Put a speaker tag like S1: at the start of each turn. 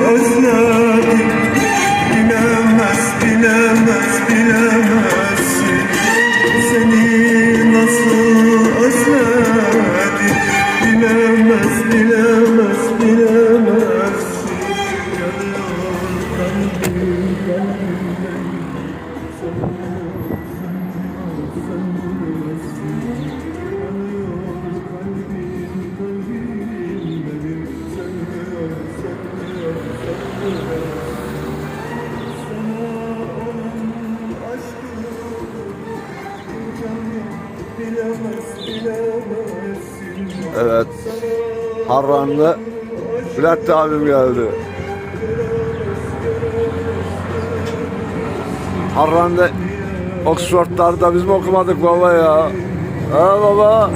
S1: özledim. Bilemez, bilemez, bilemezsin. Seni nasıl özledim? Bilemez, bilemez, bilemezsin. Yanıyor kalbim, kalbimden
S2: Evet. Harranlı Bülent abim geldi. Harran'da Oxford'larda biz mi okumadık baba ya? Ha baba?